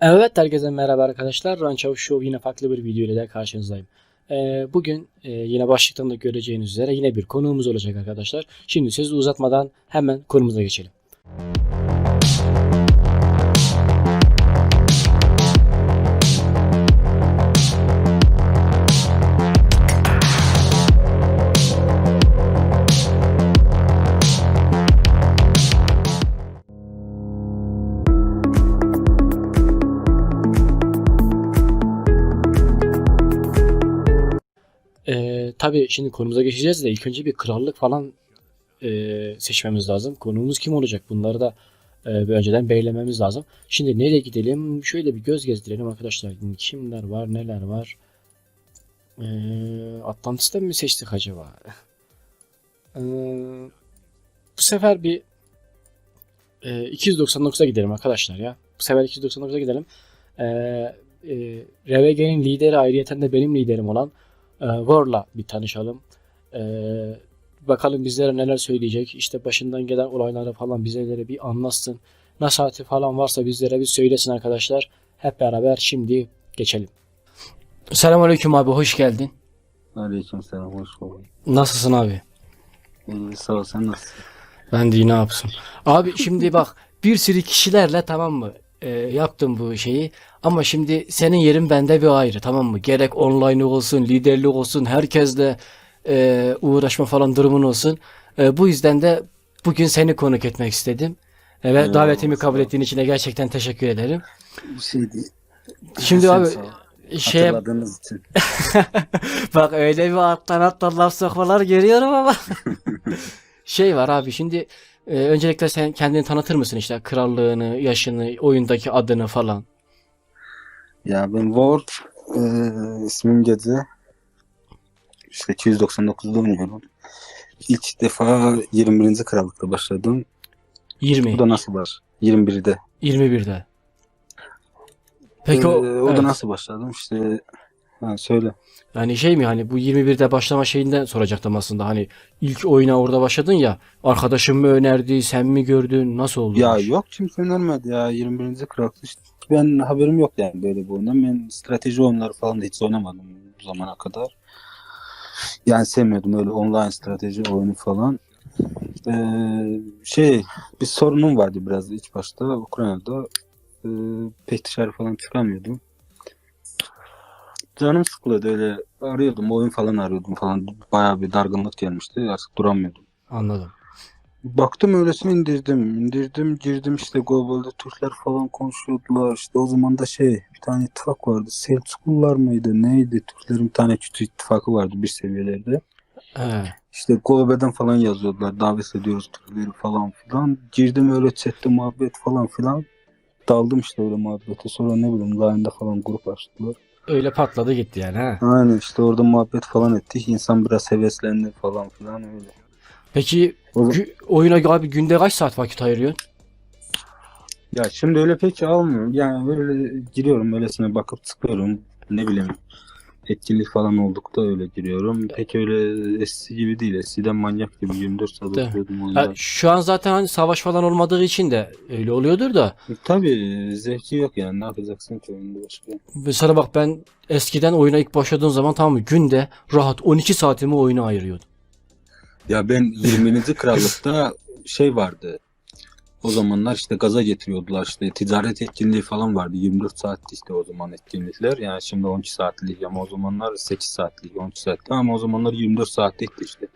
Evet herkese merhaba arkadaşlar. Ron Çavuş Show yine farklı bir video ile karşınızdayım. Ee, bugün e, yine başlıktan da göreceğiniz üzere yine bir konuğumuz olacak arkadaşlar. Şimdi sözü uzatmadan hemen konumuza geçelim. Tabii şimdi konumuza geçeceğiz de ilk önce bir krallık falan e, seçmemiz lazım. Konuğumuz kim olacak? Bunları da e, önceden belirlememiz lazım. Şimdi nereye gidelim? Şöyle bir göz gezdirelim arkadaşlar. Kimler var, neler var? Ee, Atlantis'ten mi seçtik acaba? Ee, bu sefer bir e, 299'a gidelim arkadaşlar ya. Bu sefer 299'a gidelim. Ee, e, RVG'nin lideri ayrıyeten de benim liderim olan e, War'la bir tanışalım. E, bakalım bizlere neler söyleyecek. İşte başından gelen olayları falan bizlere bir anlatsın. Nasihati falan varsa bizlere bir söylesin arkadaşlar. Hep beraber şimdi geçelim. Selamünaleyküm abi hoş geldin. Aleyküm selam, hoş bulduk. Nasılsın abi? İyi, sağ ol, sen nasılsın? Ben de ne yapsın. Abi şimdi bak bir sürü kişilerle tamam mı e, yaptım bu şeyi ama şimdi senin yerin bende bir ayrı tamam mı? Gerek online olsun, liderlik olsun, herkesle e, uğraşma falan durumun olsun. E, bu yüzden de bugün seni konuk etmek istedim. E, ve davetimi kabul ettiğin için de gerçekten teşekkür ederim. Bir şey değil. Şimdi abi şey Hatırladığınız için. Bak öyle bir alttan alttan laf sokmalar görüyorum ama. şey var abi şimdi e, öncelikle sen kendini tanıtır mısın işte krallığını, yaşını, oyundaki adını falan. Ya ben Ward, e, ismim Gece. İşte 299'da oynuyorum. İlk defa 21. krallıkta başladım. 20, Bu da nasıl var? 21'de. 21'de. Peki Ee, o, o evet. da nasıl başladım? İşte ha, söyle. yani şey mi hani bu 21'de başlama şeyinden soracaktım aslında hani ilk oyuna orada başladın ya arkadaşın mı önerdi sen mi gördün nasıl oldu? Ya iş? yok kimse önermedi ya 21. krallık. İşte ben haberim yok yani böyle bir oyundan. Ben strateji oyunları falan da hiç oynamadım bu zamana kadar. Yani sevmiyordum öyle online strateji oyunu falan. Ee, şey bir sorunum vardı biraz ilk başta Ukrayna'da. Ee, pek dışarı falan çıkamıyordum. Canım sıkılıyordu öyle arıyordum oyun falan arıyordum falan bayağı bir dargınlık gelmişti artık duramıyordum. Anladım. Baktım öylesine indirdim. indirdim girdim işte globalde Türkler falan konuşuyordular. İşte o zaman da şey bir tane ittifak vardı. Selçuklular mıydı neydi? Türklerin bir tane küçük ittifakı vardı bir seviyelerde. He. İşte globalden falan yazıyordular. Davet ediyoruz Türkleri falan filan. Girdim öyle chatte muhabbet falan filan. Daldım işte öyle muhabbete. Sonra ne bileyim Line'da falan grup açtılar. Öyle patladı gitti yani ha. Aynen işte orada muhabbet falan ettik. İnsan biraz heveslendi falan filan öyle. Peki O gü- oyuna abi günde kaç saat vakit ayırıyorsun? Ya şimdi öyle pek almıyorum. Yani böyle giriyorum öylesine bakıp sıkıyorum. Ne bileyim etkinlik falan oldukta öyle giriyorum. Pek öyle eski gibi değil. Eskiden manyak gibi 24 saat mi? oturuyordum oyunda. şu an zaten hani savaş falan olmadığı için de öyle oluyordur da. E, Tabii zevki yok yani. Ne yapacaksın ki oyunda başka? Mesela bak ben eskiden oyuna ilk başladığım zaman tamam mı günde rahat 12 saatimi oyuna ayırıyordum. Ya ben 20. krallıkta şey vardı. O zamanlar işte gaza getiriyordular işte ticaret etkinliği falan vardı. 24 saatti işte o zaman etkinlikler. Yani şimdi 12 saatlik ama o zamanlar 8 saatlik 12 saatlik ama o zamanlar 24 saatlikti işte.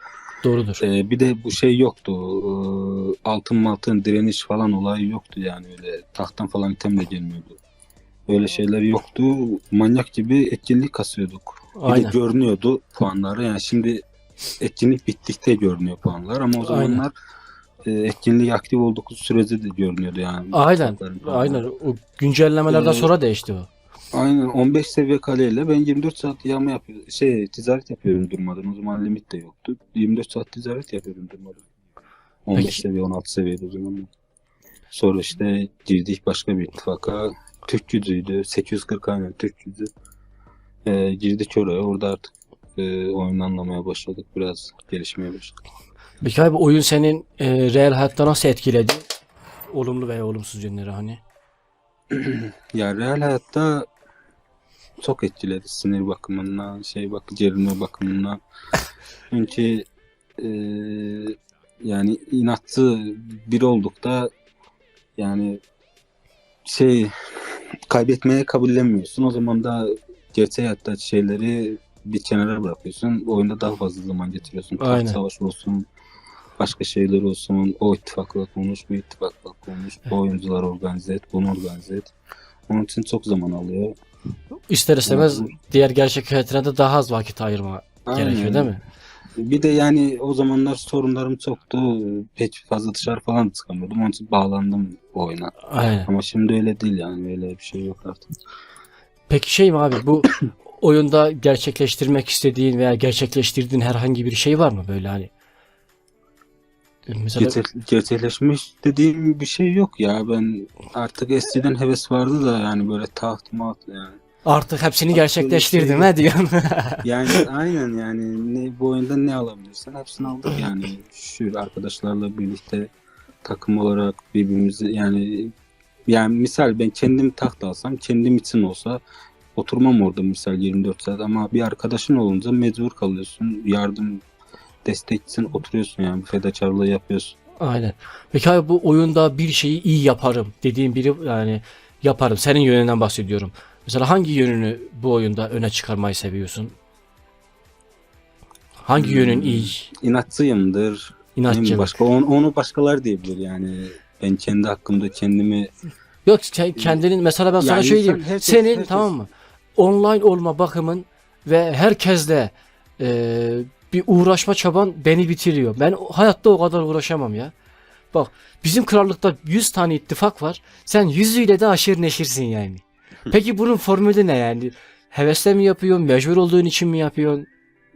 Doğrudur. Ee, bir de bu şey yoktu. Ee, altın maltın direniş falan olayı yoktu yani öyle tahttan falan itemle gelmiyordu. Öyle şeyler yoktu. Manyak gibi etkinlik kasıyorduk. Bir Aynen. de görünüyordu puanları. Yani şimdi etkinlik bittikte görünüyor puanlar ama o Aynen. zamanlar e, etkinlik aktif oldukları sürece de görünüyordu yani. Aynen. Aynen. O güncellemelerden Ee, sonra değişti o. Aynen 15 seviye kaleyle ben 24 saat yağma yapıyorum. Şey ticaret yapıyorum durmadan. O zaman limit de yoktu. 24 saat ticaret yapıyorum durmadan. 15 Peki. seviye 16 seviyede o zaman. Sonra işte girdik başka bir ittifaka. Türk yüzüydü. 840 aynen Türk yüzü. Ee, girdik oraya. Orada artık e, oyunu anlamaya başladık. Biraz gelişmeye başladık. Peki abi oyun senin e, real hayatta nasıl etkiledi? Olumlu veya olumsuz yönleri hani. ya real hayatta çok etkiledi sinir bakımından, şey bak gerilme bakımından. Çünkü e, yani inatçı biri olduk da yani şey kaybetmeye kabullenmiyorsun. O zaman da gerçek hayatta şeyleri bir kenara bırakıyorsun. Oyunda daha fazla zaman getiriyorsun. Aynen. savaşı olsun, başka şeyler olsun. O ittifakla konuş, bu ittifakla konuş. Bu oyuncular organize et, bunu organize et. Onun için çok zaman alıyor. İster istemez Evet. diğer gerçek hayatına da daha az vakit ayırma gerekiyor Aynen. değil mi? Bir de yani o zamanlar sorunlarım çoktu. Pek fazla dışarı falan çıkamıyordum. Onun için bağlandım oyuna. Aynen. Ama şimdi öyle değil yani. Öyle bir şey yok artık. Peki şey mi abi bu oyunda gerçekleştirmek istediğin veya gerçekleştirdiğin herhangi bir şey var mı böyle hani? Mesela Gerçek, gerçekleşmiş dediğim bir şey yok ya. Ben artık eskiden heves vardı da yani böyle taht mat yani. artık hepsini gerçekleştirdim öyle ha diyorsun. Yani aynen yani ne, bu oyunda ne alabilirsen hepsini aldık yani. Şu arkadaşlarla birlikte takım olarak birbirimizi yani yani misal ben kendim taht alsam kendim için olsa oturmam orada misal 24 saat ama bir arkadaşın olunca mecbur kalıyorsun. Yardım destek için oturuyorsun yani fedakarlığı yapıyorsun. Aynen. Peki abi bu oyunda bir şeyi iyi yaparım dediğin biri yani yaparım. Senin yönünden bahsediyorum. Mesela hangi yönünü bu oyunda öne çıkarmayı seviyorsun? Hangi yönün Hmm, iyi? İnatçıyımdır. İnatçı. başka onu, onu başkalar diyebilir yani. Ben kendi hakkımda kendimi Yok kendinin mesela ben sana Yani şöyle diyeyim. herkes- Senin herkes- tamam mı? Online olma bakımın ve herkesle e, bir uğraşma çaban beni bitiriyor. Ben hayatta o kadar uğraşamam ya. Bak bizim krallıkta 100 tane ittifak var. Sen yüzüyle de aşırı neşirsin yani. Peki bunun formülü ne yani? Hevesle mi yapıyorsun? Mecbur olduğun için mi yapıyorsun?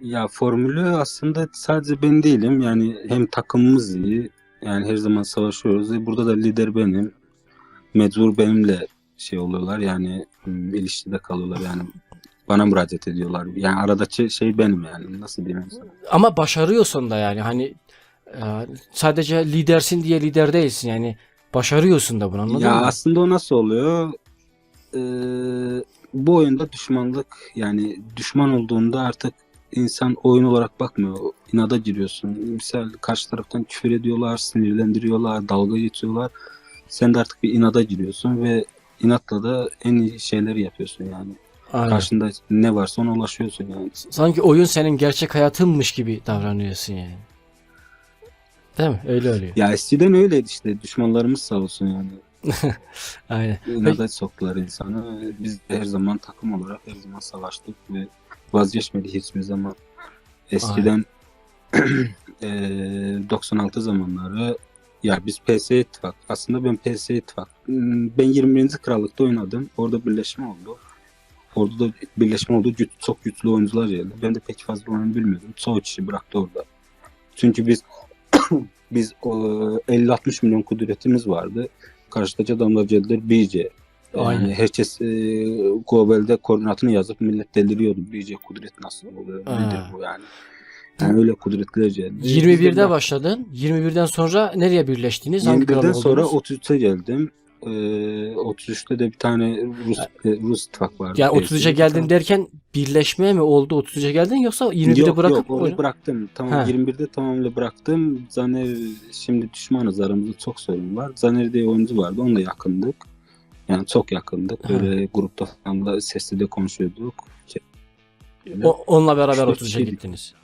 Ya formülü aslında sadece ben değilim. Yani hem takımımız iyi. Yani her zaman savaşıyoruz. E, Burada da lider benim. Mecbur benimle şey oluyorlar. Yani ilişkide kalıyorlar yani. Bana müracaat ediyorlar. Yani aradaki şey benim yani. Nasıl diyeyim sana? Ama başarıyorsun da yani hani e, sadece lidersin diye lider değilsin yani başarıyorsun da bunu anladın Ya mı? aslında o nasıl oluyor? Ee, bu oyunda düşmanlık yani düşman olduğunda artık insan oyun olarak bakmıyor. İnada giriyorsun. Misal karşı taraftan küfür ediyorlar, sinirlendiriyorlar, dalga geçiyorlar. Sen de artık bir inada giriyorsun ve inatla da en iyi şeyleri yapıyorsun yani. Aynen. Karşında ne varsa ona ulaşıyorsun yani. Sanki oyun senin gerçek hayatınmış gibi davranıyorsun yani. Değil mi? Öyle oluyor. Ya eskiden öyleydi işte. Düşmanlarımız sağ olsun yani. Aynen. İnada soktular insanı. Biz de her zaman takım olarak her zaman savaştık ve vazgeçmedik hiçbir zaman. Eskiden eee 96 zamanları ya biz PS ittifak. Aslında ben PS ittifak. Hmm, Ben 21. krallıkta oynadım. Orada birleşme oldu. Orada da birleşme oldu. Güç, çok güçlü oyuncular geldi. Ben de pek fazla oyun bilmiyordum. Çoğu kişi bıraktı orada. Çünkü biz biz o, 50-60 milyon kudretimiz vardı. Karşıdaki adamlar geldiler BC. Yani Aynen. herkes e, globalde koordinatını yazıp millet deliriyordu. BC kudret nasıl oluyor? Ha. Nedir bu yani? Yani öyle kudretler geldi. Biz de 21'de bırak- başladın. 21'den sonra nereye birleştiniz? Hangi 21'den krallık sonra oldunuz? 33'e geldim. Ee, 33'te de bir tane Rus e, Rus ittifak vardı. Yani PC. 33'e geldin derken birleşmeye mi oldu 33'e geldin yoksa 21'de yok, bırakıp yok oyna- bıraktım. Tamam Ha. 21'de tamamıyla bıraktım. Zaner şimdi düşmanız aramızda çok sorun var. Zaner diye oyuncu vardı. Onunla yakındık. Yani çok yakındık. Ha. Böyle grupta falan da sesli de konuşuyorduk. O- onunla beraber Üç dört 33'e kişiydik. gittiniz.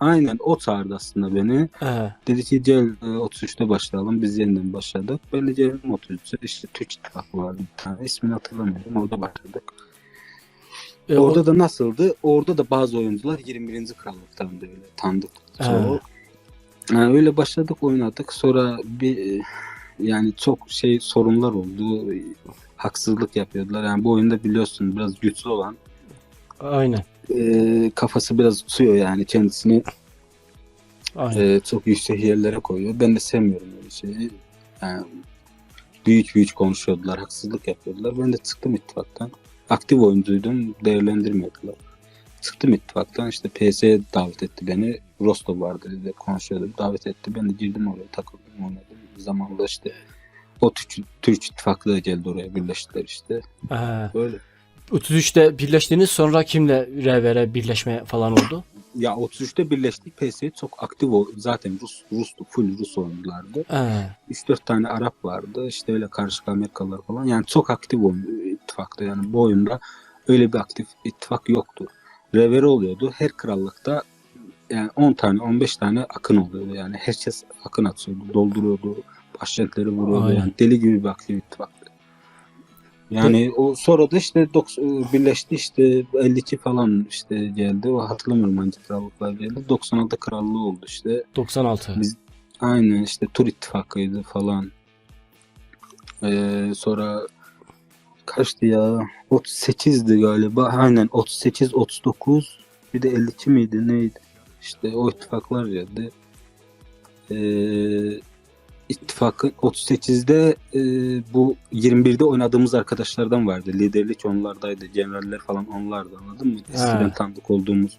Aynen o çağırdı aslında beni. He. Dedi ki gel e, 33'te başlayalım. Biz yeniden başladık. Ben de geldim 33'e. İşte Türk ittifakı vardı bir tane. İsmini hatırlamıyorum. Orada başladık. E, o- Orada da nasıldı? Orada da bazı oyuncular 21. krallıktan da öyle tanıdık. Çok. Yani öyle başladık oynadık. Sonra bir e, yani çok şey sorunlar oldu. Haksızlık yapıyordular. Yani bu oyunda biliyorsun biraz güçlü olan Aynen. E, kafası biraz tutuyor yani kendisini Aynen. e, çok yüksek yerlere koyuyor. Ben de sevmiyorum öyle şeyi. Yani büyük büyük konuşuyordular, haksızlık yapıyordular. Ben de çıktım ittifaktan. Aktif oyuncuydum, değerlendirmediler. Çıktım ittifaktan işte PS'ye davet etti beni. Rostov vardı dedi konuşuyordum. Davet etti. Ben de girdim oraya takıldım oynadım. Zamanla işte o Türk, Türk ittifakı da geldi oraya birleştiler işte. Ee, Böyle. 33'te birleştiniz sonra kimle RVR birleşme falan oldu? Ya 33'te birleştik. PS'ye çok aktif oldu. Zaten Rus, Rus'tu. Full Rus oyunculardı. Ee, 3-4 tane Arap vardı. İşte öyle karışık Amerikalılar falan. Yani çok aktif oyun ittifakta. Yani bu oyunda öyle bir aktif ittifak yoktu. Reveri oluyordu. Her krallıkta yani 10 tane 15 tane akın oluyordu. Yani herkes akın atıyordu. Dolduruyordu. Başkentleri vuruyordu. Aynen. Yani deli gibi bir aktif ittifaktı. Yani o sonra da işte dok- birleşti işte 52 falan işte geldi. O hatırlamıyorum hangi krallıklar geldi. 96 krallığı oldu işte. 96. Biz- Aynen işte Tur ittifakıydı falan. Ee, sonra kaçtı ya? 38'di galiba. Aynen 38, 39 bir de 52 miydi neydi? İşte o ittifaklar geldi. Ee, ittifakın 38'de e, bu 21'de oynadığımız arkadaşlardan vardı. Liderlik onlardaydı. Generaller falan onlardı anladın mı? Eskiden tanıdık olduğumuz.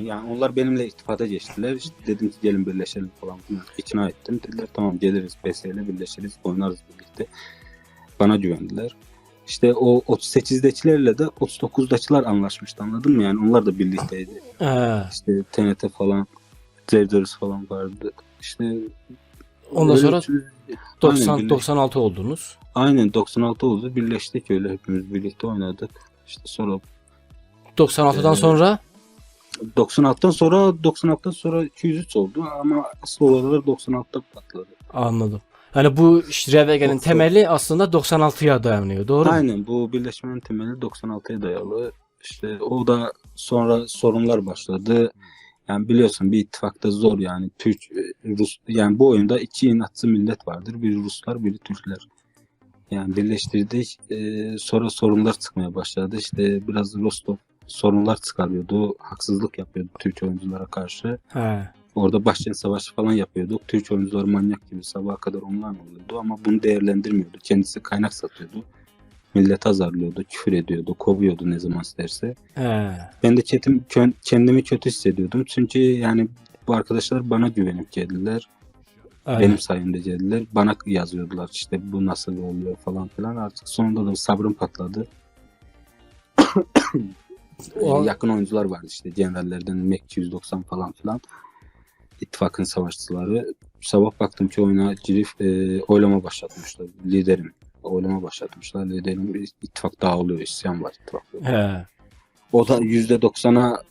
Yani onlar benimle irtibata geçtiler. İşte dedim ki gelin birleşelim falan. İkna ettim. Dediler tamam geliriz PS ile birleşiriz. Oynarız birlikte. Bana güvendiler. İşte o 38'dekilerle de 39'dakiler anlaşmıştı anladın mı? Yani onlar da birlikteydi. İşte TNT falan, Zevders falan vardı. İşte Ondan sonra tür- 90 Aynen, birleş- 96 oldunuz. Aynen 96 oldu. Birleştik öyle hepimiz birlikte oynadık. İşte sonra 96'dan Ee, sonra 96'dan sonra 96'dan sonra 203 oldu ama asıl olarak 96'da patladı. anladım. Yani bu işte RVG'nin temeli aslında 96'ya dayanıyor. Doğru mu? Aynen bu birleşmenin temeli 96'ya dayalı. İşte o da sonra sorunlar başladı. Yani biliyorsun bir ittifakta zor yani Türk e, Rus yani bu oyunda iki inatçı millet vardır. Biri Ruslar, biri Türkler. Yani birleştirdik. e, sonra sorunlar çıkmaya başladı. İşte biraz Rostov sorunlar çıkarıyordu. Haksızlık yapıyordu Türk oyunculara karşı. He. Orada başkent savaşı falan yapıyorduk. Türk oyuncuları manyak gibi sabaha kadar online oluyordu ama bunu değerlendirmiyordu. Kendisi kaynak satıyordu. Millet azarlıyordu, küfür ediyordu, kovuyordu ne zaman isterse. He. Ben de ketim, kö- kendimi kötü hissediyordum. Çünkü yani bu arkadaşlar bana güvenip geldiler. Aynen. Benim sayemde geldiler. Bana yazıyordular işte bu nasıl oluyor falan filan. Artık sonunda da sabrım patladı. O- yakın oyuncular vardı işte generallerden Mek 290 falan filan. İttifakın savaşçıları. Sabah baktım ki oyuna girip e, oylama başlatmışlar. Liderim. Oylama başlatmışlar. Liderim bir ittifak dağılıyor. isyan var ittifakta. He. O da %90'a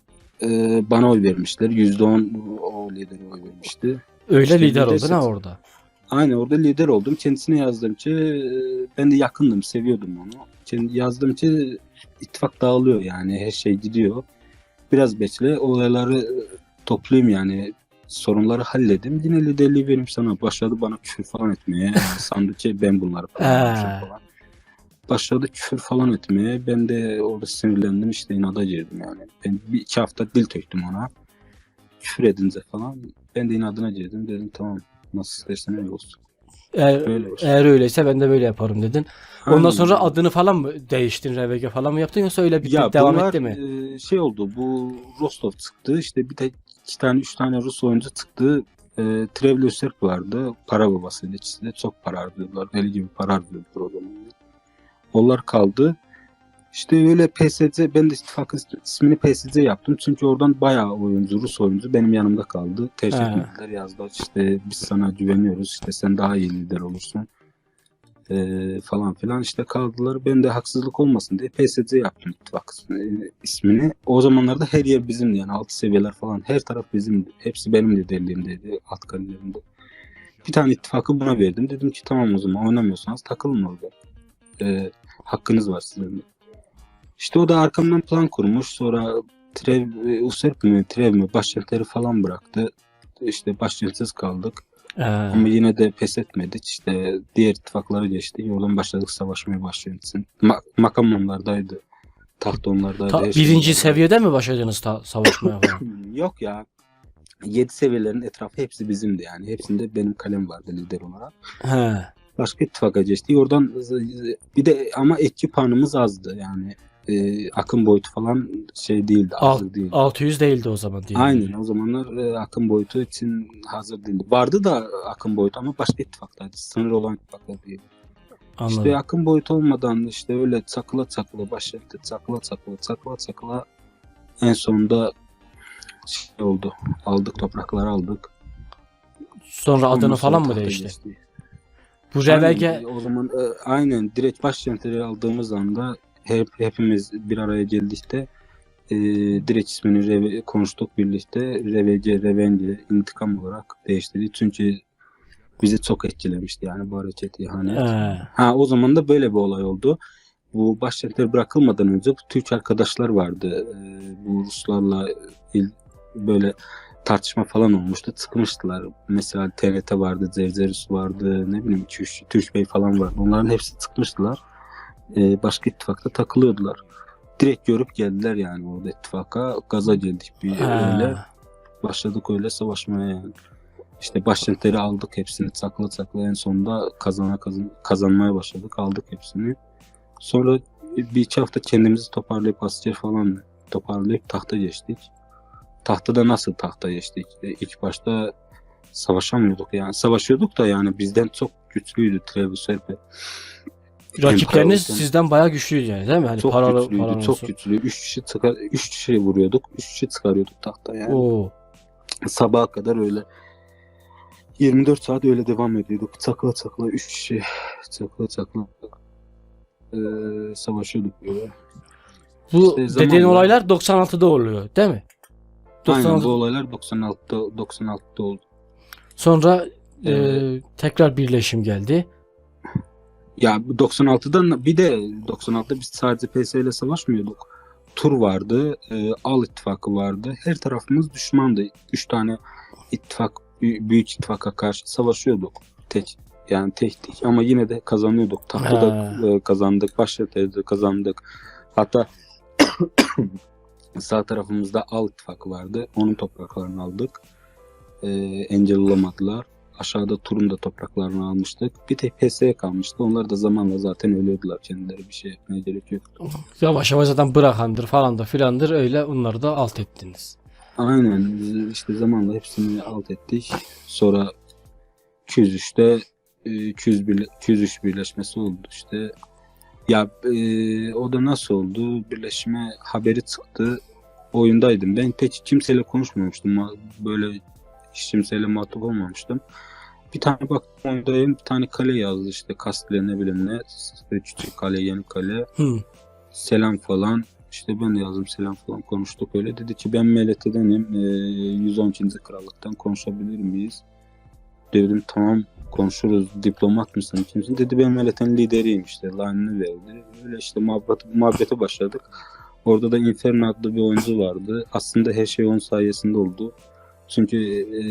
e, bana oy vermişler. %10 o lidere oy vermişti. Öyle İşte lider oldun ha orada. Aynen orada lider oldum. Kendisine yazdım ki e, ben de yakındım, seviyordum onu. Kendi yazdım ki ittifak dağılıyor yani her şey gidiyor. Biraz bekle olayları toplayayım yani sorunları halledim. Yine liderliği benim sana başladı bana küfür falan etmeye. Sandı ki ben bunları falan, yapmışım falan. Başladı küfür falan etmeye. Ben de orada sinirlendim işte inada girdim yani. Ben bir iki hafta dil töktüm ona. Küfür edince falan. Ben de inadına girdim. Dedim tamam nasıl istersen öyle olsun. Eğer, Öyle olsun. eğer öyleyse ben de böyle yaparım dedin. Ondan Aynen. sonra adını falan mı değiştin RVG falan mı yaptın yoksa öyle bir ya devam bunlar, etti mi? e, şey oldu bu Rostov çıktı işte bir de iki tane üç tane Rus oyuncu çıktı. E, Trevli Serp vardı. Para babasıydı ikisi de. Çok para harcıyorlar. Deli gibi para harcıyordu programı. Onlar kaldı. İşte öyle PSC ben de ittifakın ismini PSC yaptım. Çünkü oradan bayağı oyuncu, Rus oyuncu benim yanımda kaldı. He. etmediler yazdılar. İşte biz sana güveniyoruz. İşte sen daha iyi lider olursun. Ee, falan filan işte kaldılar. Ben de haksızlık olmasın diye PSC yaptım ittifak ismi- ismini. O zamanlarda her yer bizimdi yani altı seviyeler falan. Her taraf bizimdi. Hepsi benim liderliğimdeydi alt karelerimde. Bir tane ittifakı buna verdim. Dedim ki tamam o zaman oynamıyorsanız takılın orada. Ee, hakkınız var sizin. İşte o da arkamdan plan kurmuş. Sonra Trev, e, Userp mi, Trev mi başkentleri falan bıraktı. İşte başkentsiz kaldık. Ee, Ama yine de pes etmedik. İşte diğer ittifaklara geçti. Yoldan başladık savaşmaya başlayacaksın. Ma makam onlardaydı. Taht onlardaydı. ta- şey birinci onlardaydı. seviyede mi başladınız ta- savaşmaya falan? Yok ya. 7 seviyelerin etrafı hepsi bizimdi yani. Hepsinde benim kalem vardı lider olarak. He. Başka ittifaka geçti. Oradan bir de ama etki puanımız azdı yani. E, akım boyutu falan şey değildi, Alt- hazır değildi. 600 değildi o zaman diye. Aynen o zamanlar e, akım boyutu için hazır değildi. Vardı da akım boyutu ama başka ittifaktaydı. Sınır olan ittifaklar değil. Anladım. İşte akım boyutu olmadan işte öyle çakıla çakıla başladı. Çakıla çakıla çakıla çakıla en sonunda şey oldu. Aldık toprakları aldık. Sonra adını Ondan falan sonra mı tahta değişti? geçti. Bu Aynen, Rebege o zaman e, aynen direkt başkentleri aldığımız anda hep hepimiz bir araya geldik de e, direkt ismini Reve- konuştuk birlikte. Revece, Revenge, intikam olarak değiştirdik. Çünkü bizi çok etkilemişti yani bu hareket ihanet. He. Ha o zaman da böyle bir olay oldu. Bu başkentler bırakılmadan önce bu Türk arkadaşlar vardı. Ee, bu Ruslarla il, böyle tartışma falan olmuştu. Çıkmıştılar. Mesela TRT vardı, Zevzerus vardı, ne bileyim Türk, Türk Bey falan vardı. Onların hepsi çıkmıştılar. Ee, başka ittifakta takılıyordular. Direkt görüp geldiler yani orada ittifaka. Gaza geldik bir öyle. Ha. Başladık öyle savaşmaya yani. İşte başkentleri aldık hepsini sakla sakla en sonunda kazana kazan, kazanmaya başladık aldık hepsini. Sonra bir iki hafta kendimizi toparlayıp asker falan toparlayıp tahta geçtik. Tahtada nasıl tahta geçtik? E, İlk başta savaşamıyorduk yani. Savaşıyorduk da yani bizden çok güçlüydü Travis Erpe. Rakipleriniz sizden bayağı güçlüydü yani değil mi? Hani çok paralı güçlüydü, falan çok olsun. güçlü. Üç kişi çıkar, üç kişi vuruyorduk, üç kişi çıkarıyorduk tahta yani. Oo. sabaha kadar öyle 24 saat öyle devam ediyorduk. Çakla çakla 3 kişi çakla çakla eee savaşıyorduk böyle. Bu İşte zamanla- dediğin olaylar 96'da oluyor değil mi? Aynen 96 bu olaylar 96'da 96'da oldu. Sonra e, Evet. tekrar birleşim geldi. Ya bu 96'dan bir de 96'da biz sadece PS ile savaşmıyorduk. Tur vardı, eee, Al ittifakı vardı. Her tarafımız düşmandı. 3 tane ittifak bü- büyük ittifaka karşı savaşıyorduk. Tek yani tektik ama yine de kazanıyorduk. Tahta da e, kazandık, de kazandık. Hatta sağ tarafımızda Al ittifakı vardı. Onun topraklarını aldık. E, engel olamadılar. Aşağıda Tur'un da topraklarını almıştık. Bir tek PS'ye kalmıştı. Onlar da zamanla zaten ölüyordular. Kendileri bir şey yapmaya gerek yok. Yavaş yavaş zaten bırakandır falan da filandır öyle onları da alt ettiniz. Aynen. İşte zamanla hepsini alt ettik. Sonra 203'te e, 200 birle- 203 birleşmesi oldu işte. Ya e, o da nasıl oldu? Birleşme haberi çıktı. Oyundaydım. Ben pek kimseyle konuşmamıştım. Ma- Böyle hiç kimseyle muhatap olmamıştım. Bir tane baktım oyundayım. Bir tane kale yazdı işte. Kastle ne bileyim ne. Küçük kale, yeni kale Hı. selam falan. İşte ben de yazdım selam falan konuştuk öyle. Dedi ki ben MLT'denim. E, 112. krallıktan konuşabilir miyiz? Dedim tamam konuşuruz. Diplomat mısın kimsin? Dedi ben MLT'nin lideriyim işte. Line'ını verdi. Öyle işte muhabbet, muhabbete başladık. Orada da Inferno adlı bir oyuncu vardı. Aslında her şey onun sayesinde oldu. Çünkü e,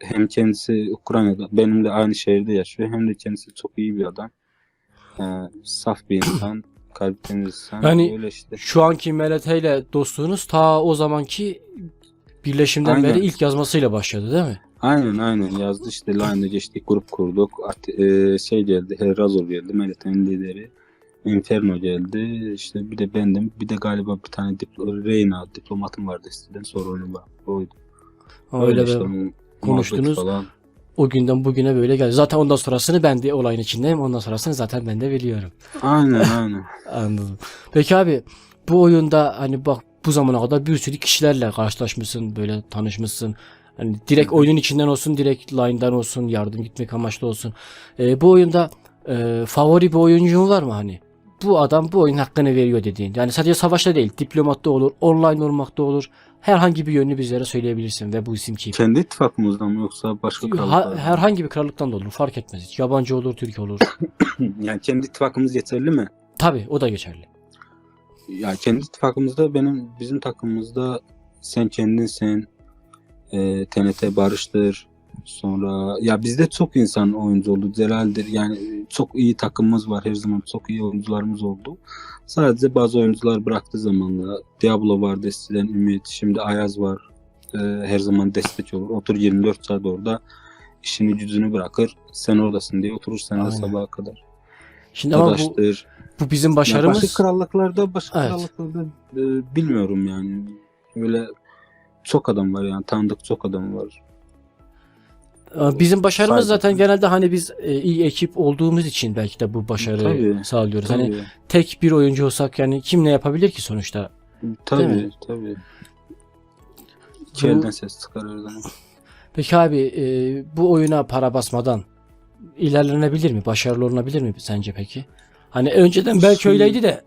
hem kendisi Ukrayna'da benimle aynı şehirde yaşıyor hem de kendisi çok iyi bir adam. E, saf bir insan. Kalbi temiz insan. Yani- Öyle işte. Şu anki MLT ile dostluğunuz ta o zamanki birleşimden Aynen. beri ilk yazmasıyla başladı değil mi? Aynen aynen yazdı işte line'da geçtik grup kurduk. At, e, şey geldi Herrazor geldi Melite'nin lideri. Inferno geldi işte bir de bendim bir de galiba bir tane diplo Reyna diplomatım vardı eskiden sonra onu oydu. Öyle işte be. muhabbet konuştunuz. Falan. O günden bugüne böyle geldi. Zaten ondan sonrasını ben de olayın içindeyim. Ondan sonrasını zaten ben de biliyorum. Aynen aynen. Anladım. Peki abi bu oyunda hani bak bu zamana kadar bir sürü kişilerle karşılaşmışsın, böyle tanışmışsın. Hani direkt oyunun içinden olsun, direkt line'dan olsun, yardım gitmek amaçlı olsun. Ee, bu oyunda e, favori bir oyuncun var mı hani? Bu adam bu oyun hakkını veriyor dediğin. Yani sadece savaşta değil, diplomatta olur, online olmakta olur. Herhangi bir yönünü bizlere söyleyebilirsin ve bu isim kim? Kendi ittifakımızdan mı yoksa başka krallıklardan herhangi bir krallıktan da olur, fark etmez hiç. Yabancı olur, Türk olur. Yani kendi ittifakımız yeterli mi? Tabii o da geçerli. Ya kendi ittifakımızda benim bizim takımımızda sen kendinsin. E, TNT Barış'tır. Sonra ya bizde çok insan oyuncu oldu. Celal'dir. Yani çok iyi takımımız var her zaman. Çok iyi oyuncularımız oldu. Sadece bazı oyuncular bıraktı zamanla. Diablo vardı eskiden Ümit. Şimdi Ayaz var. E, her zaman destek olur. Otur 24 saat orada. işini gücünü bırakır. Sen oradasın diye oturur sen de sabaha kadar. Şimdi ama bu. Bu bizim Ya başarımız. başka krallıklarda başka Evet. krallıklarda e, bilmiyorum yani. Öyle çok adam var yani tanıdık çok adam var. Ee, Bizim başarımız Sadece- zaten genelde hani biz e, iyi ekip olduğumuz için belki de bu başarıyı Tabii. sağlıyoruz. Tabii. Hani tek bir oyuncu olsak yani kim ne yapabilir ki sonuçta? tabii, tabii. İki elden ses çıkar her zaman. Peki abi e, bu oyuna para basmadan ilerlenebilir mi? Başarılı olunabilir mi sence peki? Hani önceden belki Şimdi- öyleydi de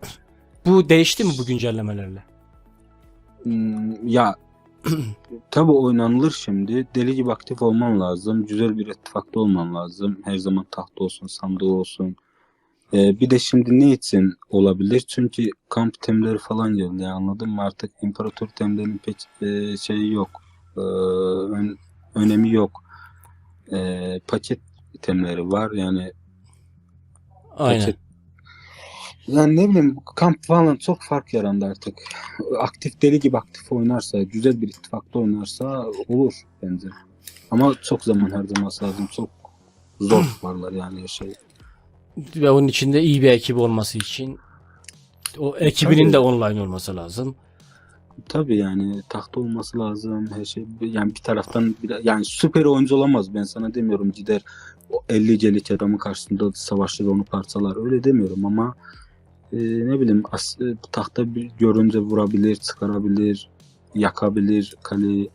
bu değişti mi bu güncellemelerle? Hmm, ya tabii oynanılır şimdi. Deli gibi aktif olman lazım. Güzel bir ittifakta olman lazım. Her zaman tahta olsun, sandığı olsun. Ee, bir de şimdi ne için olabilir? Çünkü kamp temleri falan geldi. Anladın mı? Artık imparator temlerinin pek e, şeyi yok. Ee, ön- önemi yok. Ee, paket temleri var. Yani Aynen. paket yani ne bileyim kamp falan çok fark yarandı artık. Aktif deli gibi aktif oynarsa, güzel bir ittifakta oynarsa olur bence. Ama çok zaman harcaması lazım. Çok zor varlar yani her şey. Ve onun içinde iyi bir ekip olması için o ekibinin Tabii. de online olması lazım. Tabii yani tahta olması lazım her şey. Yani bir taraftan bir, yani süper oyuncu olamaz ben sana demiyorum gider o 50 celik adamın karşısında savaşır onu parçalar öyle demiyorum ama e, ne bileyim as, e, tahta bir görünce vurabilir, çıkarabilir, yakabilir kaleyi.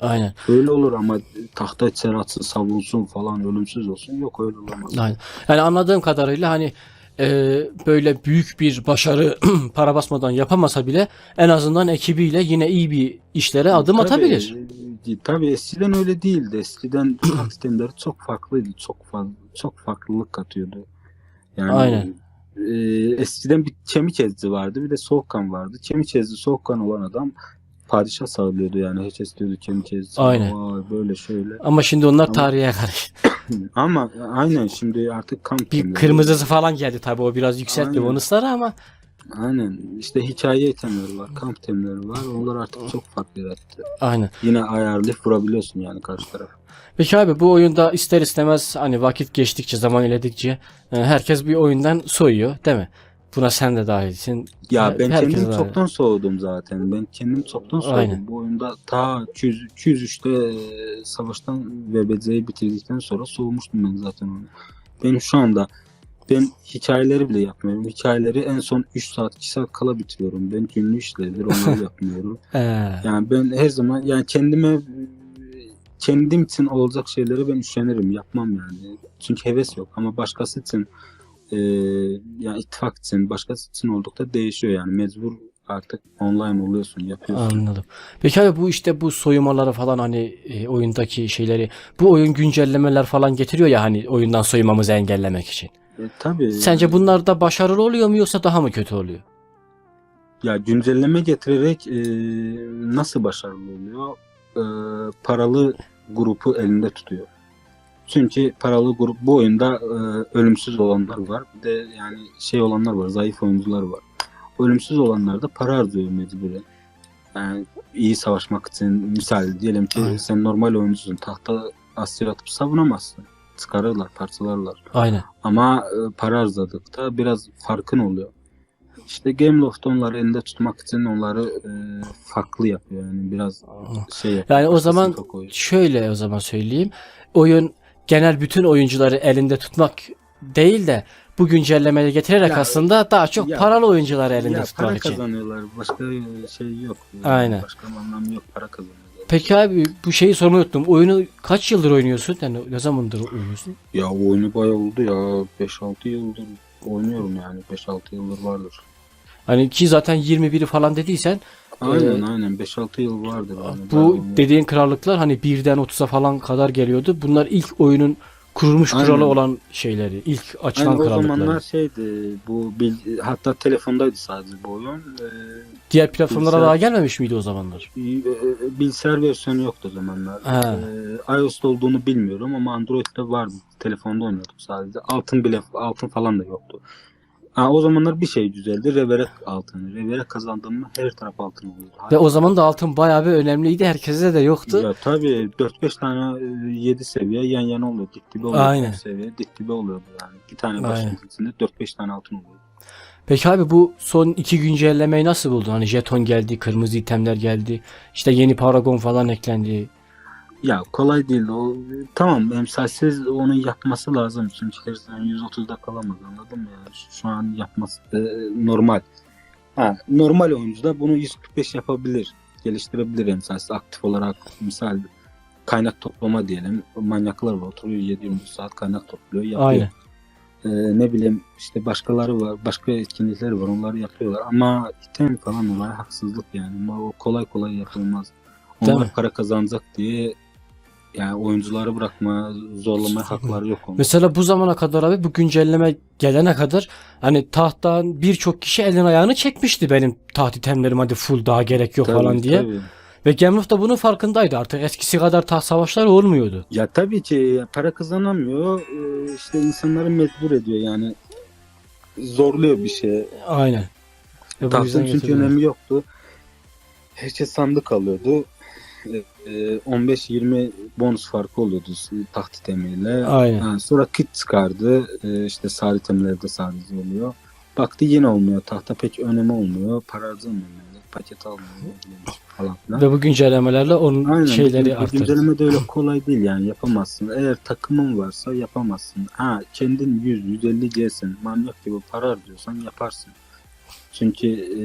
Aynen. Öyle olur ama tahta içeri atsın, savunsun falan ölümsüz olsun. Yok öyle olamaz. Aynen. Yani anladığım kadarıyla hani e, böyle büyük bir başarı para basmadan yapamasa bile en azından ekibiyle yine iyi bir işlere adım Tabii, atabilir. e, Tabii eskiden öyle değildi. Eskiden sistemleri çok farklıydı. Çok fazla, çok farklılık katıyordu. Yani Aynen. E, eskiden bir kemik ezdi vardı, bir de soğukkan vardı. Kemik ezdi, soğukkan olan adam padişah sağlıyordu yani. Hiç istiyordu kemik ezdi. Aynen. Vay, böyle şöyle. Ama şimdi onlar tarihe karıştı. Ama aynen şimdi artık kamp Bir kırmızısı falan geldi tabii o biraz yükseltti bonusları ama Aynen. İşte hikaye itemleri var, kamp temleri var. Onlar artık çok fark yarattı. aynen. Yine ayarlayıp vurabiliyorsun yani karşı taraf. Peki abi bu oyunda ister istemez hani vakit geçtikçe zaman iledikçe e, herkes bir oyundan soyuyor değil mi? Buna sen de dahilsin. Ya ben herkes kendim çoktan soğudum zaten. Ben kendim çoktan soğudum. Aynen. Bu oyunda ta 200, 203'te e, savaştan VBC'yi bitirdikten sonra soğumuştum ben zaten onu. Benim şu anda ben hikayeleri bile yapmıyorum. Hikayeleri en son 3 saat 2 saat kala bitiriyorum. Ben günlü işlerdir onları yapmıyorum. Yani ben her zaman yani kendime kendim için olacak şeyleri ben üşenirim. Yapmam yani. Çünkü heves yok. Ama başkası için e, yani ittifak için başkası için oldukça değişiyor yani. Mecbur artık online oluyorsun, yapıyorsun. anladım. Peki abi bu işte bu soyumaları falan hani e, oyundaki şeyleri bu oyun güncellemeler falan getiriyor ya hani oyundan soyumamızı engellemek için. E, tabii. Sence bunlar da başarılı oluyor mu yoksa daha mı kötü oluyor? Ya güncelleme getirerek e, nasıl başarılı oluyor? E, paralı grubu elinde tutuyor. Çünkü paralı grup bu oyunda e, ölümsüz olanlar var. Bir de yani şey olanlar var, zayıf oyuncular var. Ölümsüz olanlar da para harcıyor mecburen. Yani iyi savaşmak için misal diyelim ki Aynen. sen normal oyuncusun. Tahta asker atıp savunamazsın. Çıkarırlar, parçalarlar. Aynen. Ama e, para harcadıkta biraz farkın oluyor. İşte Gameloft onları elinde tutmak için onları e, farklı yapıyor yani biraz şey yapıyor. Yani o zaman şöyle o zaman söyleyeyim. Oyun genel bütün oyuncuları elinde tutmak değil de bu güncellemeyi getirerek Ya, aslında daha çok ya- paralı oyuncuları elinde ya tutmak para için. kazanıyorlar. Başka şey yok. Aynen. Başka anlamı yok. Para kazanıyorlar. Peki abi bu şeyi sormayı unuttum. Oyunu kaç yıldır oynuyorsun? Yani ne zamandır oynuyorsun? Ya oyunu bayağı oldu ya. 5-6 yıldır oynuyorum yani. 5-6 yıldır vardır. Hani ki zaten 21'i falan dediysen Aynen Ee, aynen. 5-6 yıl vardır. Yani. Bu dediğin krallıklar hani birden 30'a falan kadar geliyordu. Bunlar ilk oyunun kurulmuş Aynen. kuralı olan şeyleri. ilk açılan Aynen o krallıkları. zamanlar şeydi bu bil- hatta telefondaydı sadece bu oyun. Ee, Diğer platformlara Bilgisayar- daha gelmemiş miydi o zamanlar? e, bilgisayar versiyonu yoktu o zamanlar. Ha. Ee, iOS'ta olduğunu bilmiyorum ama Android'de vardı. Telefonda oynuyorduk sadece. Altın bile altın falan da yoktu. Ha, o zamanlar bir şey güzeldi. Reverek altını. Reverek kazandın mı her taraf altın oluyordu. Ve o zaman da altın bayağı bir önemliydi. Herkese de yoktu. Ya tabii 4-5 tane 7 seviye yan yana oluyor. Dik dibe oluyordu. Aynen. Seviye dik dibe oluyordu yani. Bir tane başın içinde 4-5 tane altın oluyordu. Peki abi bu son iki güncellemeyi nasıl buldun? Hani jeton geldi, kırmızı itemler geldi, işte yeni paragon falan eklendi. Ya kolay değil o. Tamam emsalsiz onu yapması lazım. Çünkü zaman 130'da kalamaz anladın mı? Yani şu, şu an yapması e, normal. Ha, normal oyuncuda bunu 145 yapabilir. Geliştirebilir emsalsiz aktif olarak. Misal kaynak toplama diyelim. Manyaklar var oturuyor 7 saat kaynak topluyor. Yapıyor. Aynen. Ee, ne bileyim işte başkaları var. Başka etkinlikleri var. Onları yapıyorlar. Ama item falan olay haksızlık yani. O kolay kolay yapılmaz. Onlar para kazanacak diye yani oyuncuları bırakma, zorlamaya hakları yok onun. Mesela bu zamana kadar abi bu güncelleme gelene kadar hani tahttan birçok kişi elin ayağını çekmişti benim taht itemlerim hadi full daha gerek yok Tabii, falan diye. tabii. Ve Gemruf da bunun farkındaydı artık eskisi kadar taht savaşları olmuyordu. Ya tabii ki para kazanamıyor. Ee, işte insanları mecbur ediyor yani. Zorluyor bir şey. Aynen. Ve bu Tahtın yüzden çünkü getirdiler. önemi yoktu. Herkes sandık alıyordu. Ee, 15-20 bonus farkı oluyordu taht itemiyle. Aynen. Ha, sonra kit çıkardı. Ee, işte sağ itemlerde sadece oluyor. Baktı yine olmuyor. Tahta pek önemi olmuyor. Para harcamıyor. Paket almıyor. Falan filan. Ve bu güncellemelerle onun Aynen. şeyleri bu arttırdı. Güncelleme de öyle kolay değil yani yapamazsın. Eğer takımın varsa yapamazsın. Ha kendin 100 150 gelsin. Manyak gibi para harcıyorsan yaparsın. Çünkü e,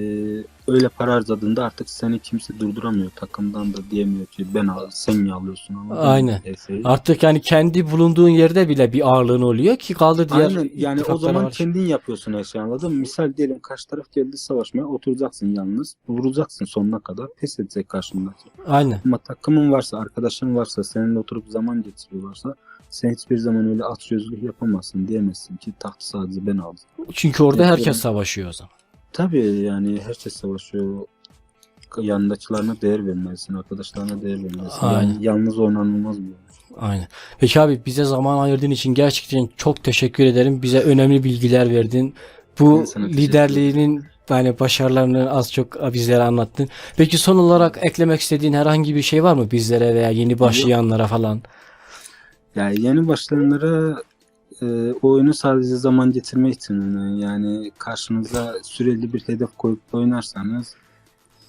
öyle para harcadığında artık seni kimse durduramıyor. Takımdan da diyemiyor ki ben al, sen niye alıyorsun mı? Aynen. Artık yani kendi bulunduğun yerde bile bir ağırlığın oluyor ki kaldı diğer Aynen yani o zaman karşı. kendin yapıyorsun her şeyi anladın mı? Misal diyelim karşı taraf geldi savaşmaya oturacaksın yalnız. Vuracaksın sonuna kadar. Pes edecek karşındaki. Aynen. Ama takımın varsa, arkadaşın varsa, seninle oturup zaman geçiriyorlarsa sen hiçbir zaman öyle at gözlük yapamazsın diyemezsin ki tahtı sadece ben aldım. Çünkü orada herkes savaşıyor o zaman. Tabii yani herkes savaşıyor. Yanındakilerine değer vermelisin, arkadaşlarına değer vermelisin. Aynen. Yani yalnız oynanılmaz bu. Aynen. Peki abi bize zaman ayırdığın için gerçekten çok teşekkür ederim. Bize önemli bilgiler verdin. Bu liderliğinin yani başarılarını az çok bizlere anlattın. Peki son olarak eklemek istediğin herhangi bir şey var mı bizlere veya yeni başlayanlara falan? Yani yeni başlayanlara e, oyunu sadece zaman getirme oynayın. yani karşınıza süreli bir hedef koyup oynarsanız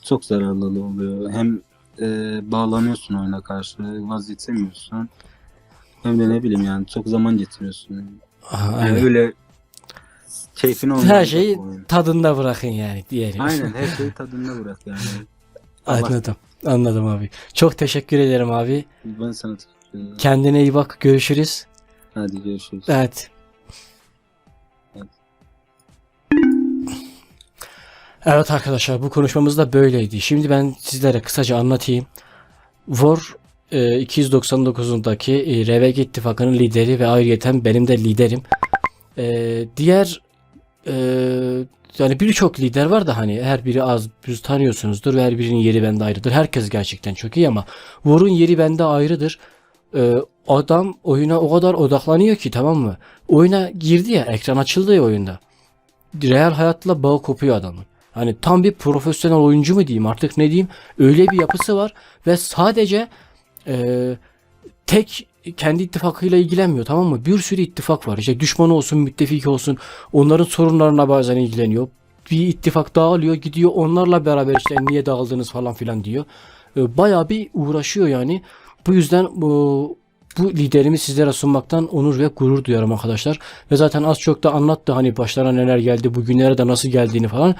çok zararlı oluyor. Hem e, bağlanıyorsun oyuna karşı vazgeçemiyorsun. Hem de ne bileyim yani çok zaman getiriyorsun. Aha, Yani aynen. öyle keyfini Her oynayacak şeyi tadında bırakın yani diyelim. Aynen her şeyi tadında bırak yani. Anladım. Anladım abi. Çok teşekkür ederim abi. Ben sana teşekkür ederim. Kendine iyi bak. Görüşürüz. Hadi görüşürüz. Evet. Evet. Arkadaşlar bu konuşmamız da böyleydi. Şimdi ben sizlere kısaca anlatayım. War e, 299'undaki e, RVG ittifakının lideri ve ayrıyeten benim de liderim. E, diğer e, yani birçok lider var da hani her biri az bir tanıyorsunuzdur ve her birinin yeri bende ayrıdır. Herkes gerçekten çok iyi ama War'un yeri bende ayrıdır. E, adam oyuna o kadar odaklanıyor ki tamam mı? Oyuna girdi ya ekran açıldı ya oyunda. Real hayatla bağı kopuyor adamın. Hani tam bir profesyonel oyuncu mu diyeyim artık ne diyeyim öyle bir yapısı var ve sadece e, tek kendi ittifakıyla ilgilenmiyor tamam mı? Bir sürü ittifak var. İşte düşman olsun, müttefik olsun. Onların sorunlarına bazen ilgileniyor. Bir ittifak dağılıyor, gidiyor onlarla beraber işte niye dağıldınız falan filan diyor. E, bayağı bir uğraşıyor yani. Bu yüzden bu bu liderimi sizlere sunmaktan onur ve gurur duyarım arkadaşlar. Ve zaten az çok da anlattı hani başlarına neler geldi, bugünlere de nasıl geldiğini falan.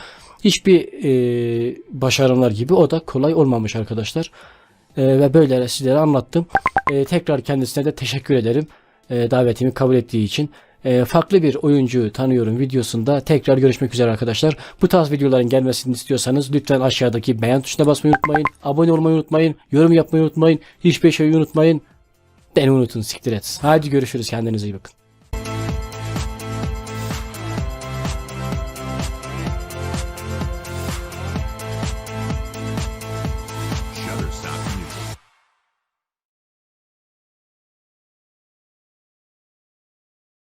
Hiçbir e, başarımlar gibi o da kolay olmamış arkadaşlar. E, ve böyle sizlere anlattım. E, tekrar kendisine de teşekkür ederim. E, davetimi kabul ettiği için. E, farklı bir oyuncuyu tanıyorum videosunda tekrar görüşmek üzere arkadaşlar. Bu tarz videoların gelmesini istiyorsanız lütfen aşağıdaki beğen tuşuna basmayı unutmayın. Abone olmayı unutmayın. Yorum yapmayı unutmayın. Hiçbir şeyi unutmayın. Beni unutun siktir et. Hadi görüşürüz kendinize iyi bakın.